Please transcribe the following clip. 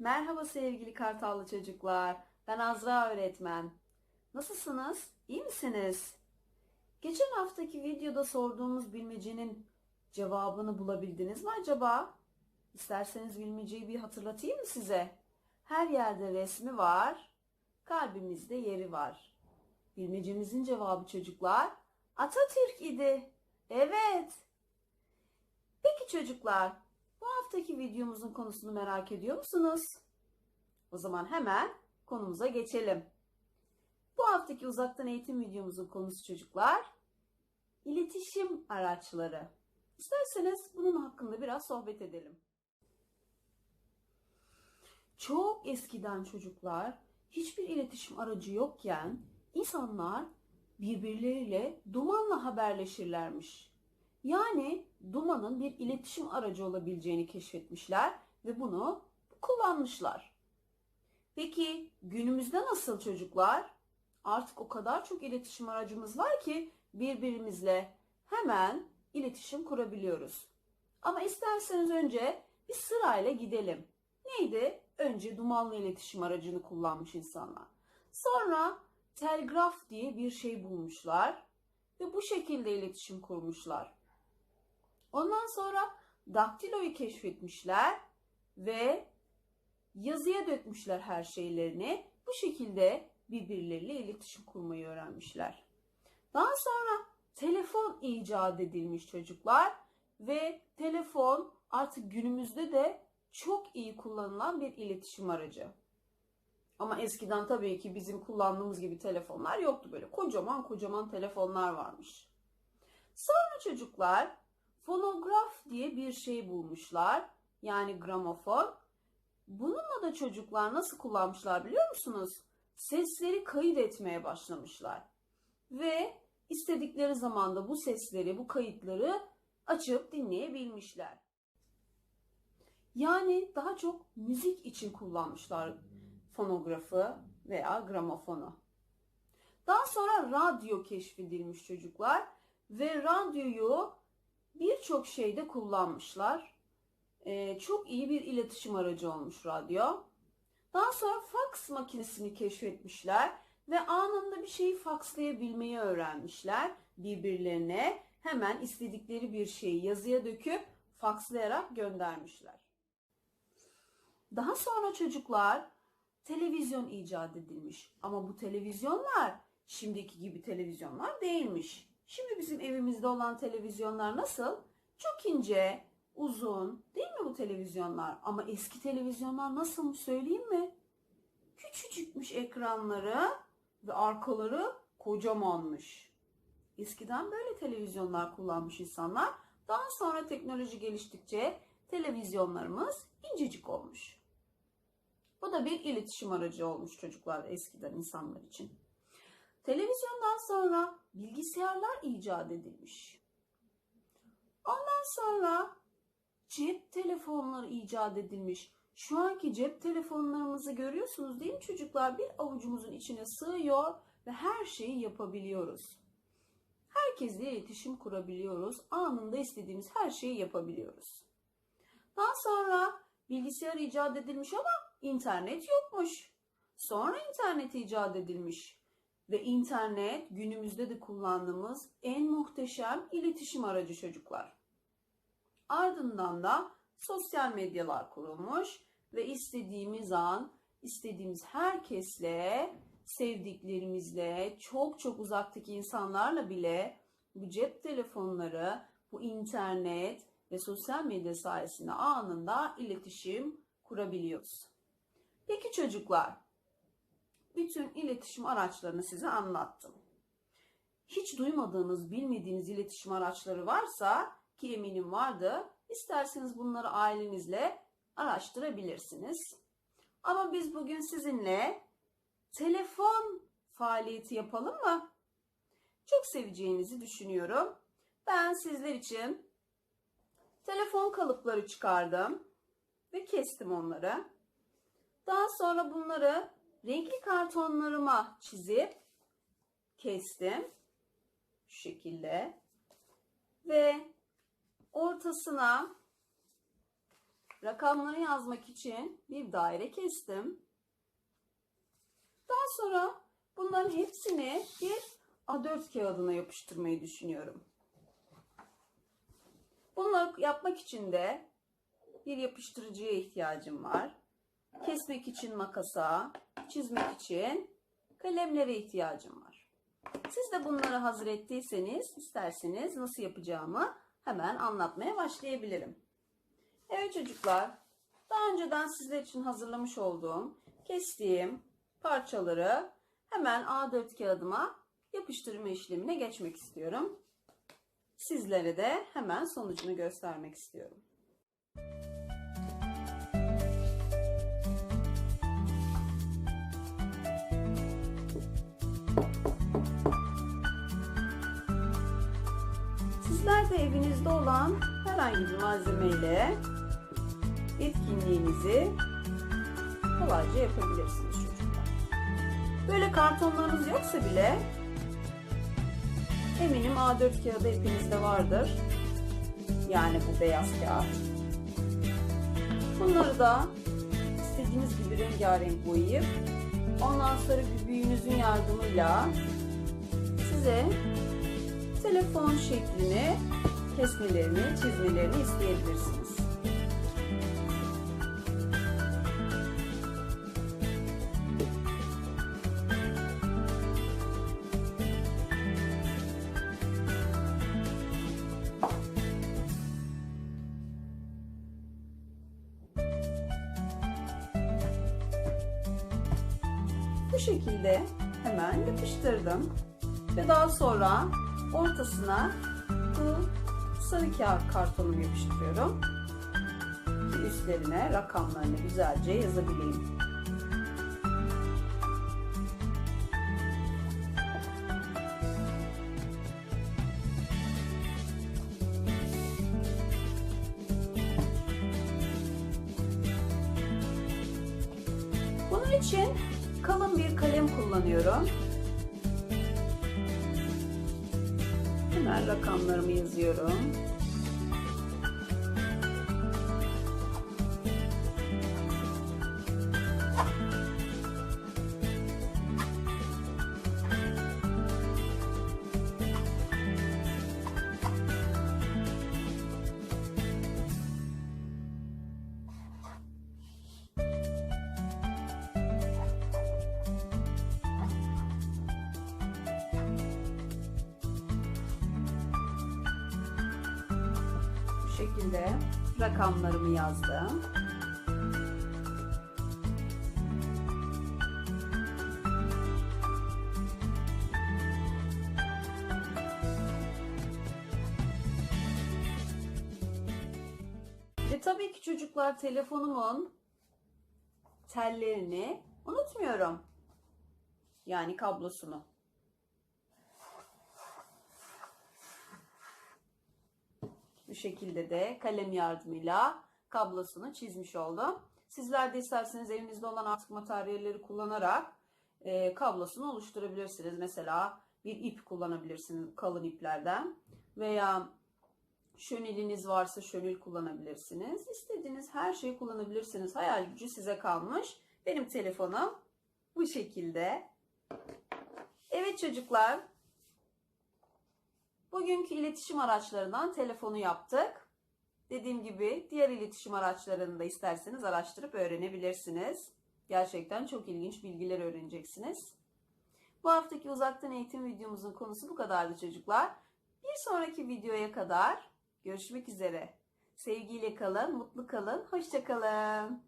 Merhaba sevgili Kartallı çocuklar. Ben Azra öğretmen. Nasılsınız? İyi misiniz? Geçen haftaki videoda sorduğumuz bilmecenin cevabını bulabildiniz mi acaba? İsterseniz bilmeceyi bir hatırlatayım mı size? Her yerde resmi var, kalbimizde yeri var. Bilmecemizin cevabı çocuklar Atatürk idi. Evet. Peki çocuklar, haftaki videomuzun konusunu merak ediyor musunuz? O zaman hemen konumuza geçelim. Bu haftaki uzaktan eğitim videomuzun konusu çocuklar, iletişim araçları. İsterseniz bunun hakkında biraz sohbet edelim. Çok eskiden çocuklar hiçbir iletişim aracı yokken insanlar birbirleriyle dumanla haberleşirlermiş. Yani dumanın bir iletişim aracı olabileceğini keşfetmişler ve bunu kullanmışlar. Peki günümüzde nasıl çocuklar? Artık o kadar çok iletişim aracımız var ki birbirimizle hemen iletişim kurabiliyoruz. Ama isterseniz önce bir sırayla gidelim. Neydi? Önce dumanlı iletişim aracını kullanmış insanlar. Sonra telgraf diye bir şey bulmuşlar ve bu şekilde iletişim kurmuşlar. Ondan sonra daktiloyu keşfetmişler ve yazıya dökmüşler her şeylerini. Bu şekilde birbirleriyle iletişim kurmayı öğrenmişler. Daha sonra telefon icat edilmiş çocuklar ve telefon artık günümüzde de çok iyi kullanılan bir iletişim aracı. Ama eskiden tabii ki bizim kullandığımız gibi telefonlar yoktu böyle. Kocaman kocaman telefonlar varmış. Sonra çocuklar fonograf diye bir şey bulmuşlar. Yani gramofon. Bununla da çocuklar nasıl kullanmışlar biliyor musunuz? Sesleri kayıt etmeye başlamışlar. Ve istedikleri zamanda bu sesleri, bu kayıtları açıp dinleyebilmişler. Yani daha çok müzik için kullanmışlar fonografı veya gramofonu. Daha sonra radyo keşfedilmiş çocuklar ve radyoyu birçok şeyde kullanmışlar. Ee, çok iyi bir iletişim aracı olmuş radyo. Daha sonra faks makinesini keşfetmişler ve anında bir şeyi fakslayabilmeyi öğrenmişler birbirlerine. Hemen istedikleri bir şeyi yazıya döküp fakslayarak göndermişler. Daha sonra çocuklar televizyon icat edilmiş. Ama bu televizyonlar şimdiki gibi televizyonlar değilmiş. Şimdi bizim evimizde olan televizyonlar nasıl? Çok ince, uzun değil mi bu televizyonlar? Ama eski televizyonlar nasıl söyleyeyim mi? Küçücükmüş ekranları ve arkaları kocamanmış. Eskiden böyle televizyonlar kullanmış insanlar. Daha sonra teknoloji geliştikçe televizyonlarımız incecik olmuş. Bu da bir iletişim aracı olmuş çocuklar eskiden insanlar için. Televizyondan sonra bilgisayarlar icat edilmiş. Ondan sonra cep telefonları icat edilmiş. Şu anki cep telefonlarımızı görüyorsunuz değil mi çocuklar? Bir avucumuzun içine sığıyor ve her şeyi yapabiliyoruz. Herkesle iletişim kurabiliyoruz. Anında istediğimiz her şeyi yapabiliyoruz. Daha sonra bilgisayar icat edilmiş ama internet yokmuş. Sonra internet icat edilmiş. Ve internet günümüzde de kullandığımız en muhteşem iletişim aracı çocuklar. Ardından da sosyal medyalar kurulmuş ve istediğimiz an istediğimiz herkesle, sevdiklerimizle, çok çok uzaktaki insanlarla bile bu cep telefonları, bu internet ve sosyal medya sayesinde anında iletişim kurabiliyoruz. Peki çocuklar, bütün iletişim araçlarını size anlattım. Hiç duymadığınız, bilmediğiniz iletişim araçları varsa ki eminim vardı, isterseniz bunları ailenizle araştırabilirsiniz. Ama biz bugün sizinle telefon faaliyeti yapalım mı? Çok seveceğinizi düşünüyorum. Ben sizler için telefon kalıpları çıkardım ve kestim onları. Daha sonra bunları renkli kartonlarıma çizip kestim. Şu şekilde. Ve ortasına rakamları yazmak için bir daire kestim. Daha sonra bunların hepsini bir A4 kağıdına yapıştırmayı düşünüyorum. Bunları yapmak için de bir yapıştırıcıya ihtiyacım var. Kesmek için makasa, çizmek için kalemlere ihtiyacım var. Siz de bunları hazır ettiyseniz isterseniz nasıl yapacağımı hemen anlatmaya başlayabilirim. Evet çocuklar, daha önceden sizler için hazırlamış olduğum, kestiğim parçaları hemen A4 kağıdıma yapıştırma işlemine geçmek istiyorum. Sizlere de hemen sonucunu göstermek istiyorum. Evinizde olan herhangi bir malzemeyle etkinliğinizi kolayca yapabilirsiniz çocuklar. Böyle kartonlarınız yoksa bile eminim A4 kağıdı hepinizde vardır. Yani bu beyaz kağıt. Bunları da istediğiniz gibi rengarenk boyayıp ondan sonra bir büyüğünüzün yardımıyla size telefon şeklini kesmelerini, çizmelerini isteyebilirsiniz. Bu şekilde hemen yapıştırdım. Ve daha sonra ortasına bu sarı kağıt kartonumu yapıştırıyorum. Ki üstlerine rakamlarını güzelce yazabileyim. Bunun için kalın bir kalem kullanıyorum. Hemen rakamlarımı yazıyorum. Şekilde rakamlarımı yazdım. Ve tabii ki çocuklar telefonumun tellerini unutmuyorum. Yani kablosunu. Bu şekilde de kalem yardımıyla kablosunu çizmiş oldum. Sizler de isterseniz evinizde olan artık materyalleri kullanarak e, kablosunu oluşturabilirsiniz. Mesela bir ip kullanabilirsiniz kalın iplerden veya şöniliniz varsa şönil kullanabilirsiniz. İstediğiniz her şeyi kullanabilirsiniz. Hayal gücü size kalmış. Benim telefonum bu şekilde. Evet çocuklar, Bugünkü iletişim araçlarından telefonu yaptık. Dediğim gibi diğer iletişim araçlarını da isterseniz araştırıp öğrenebilirsiniz. Gerçekten çok ilginç bilgiler öğreneceksiniz. Bu haftaki uzaktan eğitim videomuzun konusu bu kadardı çocuklar. Bir sonraki videoya kadar görüşmek üzere. Sevgiyle kalın, mutlu kalın, hoşça kalın.